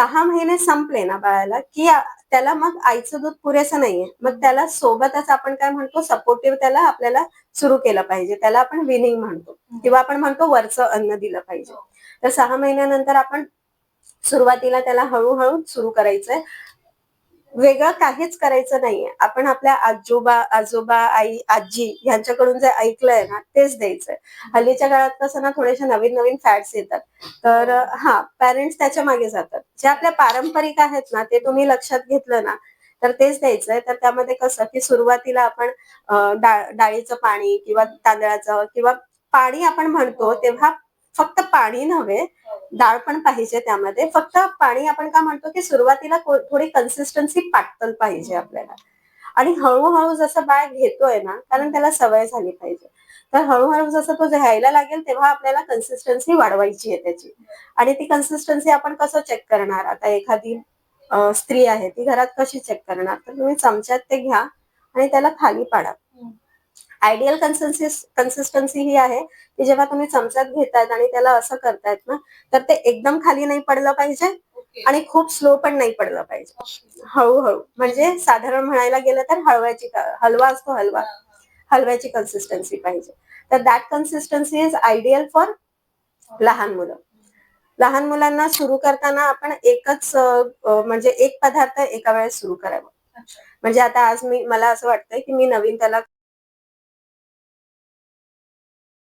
सहा महिने संपले ना बाळाला की त्याला मग आईचं दूध पुरेसं नाहीये. मग त्याला सोबतच आपण काय म्हणतो सपोर्टिव्ह त्याला आपल्याला सुरू केलं पाहिजे. त्याला आपण विनिंग म्हणतो. किंवा आपण म्हणतो वरचं अन्न दिलं पाहिजे. तर सहा महिन्यानंतर आपण सुरुवातीला त्याला हळूहळू सुरू करायचंय. वेगळं काहीच करायचं नाहीये. आपण आपल्या आजोबा आजोबा आई आजी यांच्याकडून जे ऐकलंय ना तेच द्यायचंय. हल्लीच्या काळात कसं ना थोडेसे नवीन नवीन फॅट्स येतात. तर हा पॅरेंट्स त्याच्यामागे जातात. जे आपल्या पारंपरिक आहेत ना ते तुम्ही लक्षात घेतलं ना तर तेच द्यायचंय. तर त्यामध्ये कसं की सुरुवातीला आपण डाळीचं पाणी किंवा तांदळाचं किंवा पाणी आपण म्हणतो तेव्हा फक्त पाणी नव्हे डाळ पण पाहिजे त्यामध्ये. फक्त पाणी आपण का म्हणतो की सुरुवातीला थोडी कन्सिस्टन्सी पातळ पाहिजे आपल्याला. आणि हळूहळू जसं बाळ घेतोय ना कारण त्याला सवय झाली पाहिजे. तर हळूहळू जसं तो घ्यायला लागेल तेव्हा आपल्याला कन्सिस्टन्सी वाढवायची आहे त्याची. आणि ती कन्सिस्टन्सी आपण कसं चेक करणार? आता एखादी स्त्री आहे ती घरात कशी चेक करणार? तर तुम्ही चमच्यात ते घ्या आणि त्याला खाली पाडा. आयडियल कन्सिस्टन्सी ही आहे की जेव्हा तुम्ही चमच्यात घेतायत आणि त्याला असं करतायत ना तर ते एकदम खाली नाही पडलं पाहिजे आणि खूप स्लो पण नाही पडलं पाहिजे. हळूहळू. म्हणजे साधारण म्हणायला गेलं तर हलव्याची हलवा असतो हलवा. हलव्याची कन्सिस्टन्सी पाहिजे. तर that consistency is ideal for लहान मुलं. लहान मुलांना सुरू करताना आपण एकच म्हणजे एक पदार्थ एका वेळेस सुरू करावा. म्हणजे आता आज मी मला असं वाटतंय की मी नवीन त्याला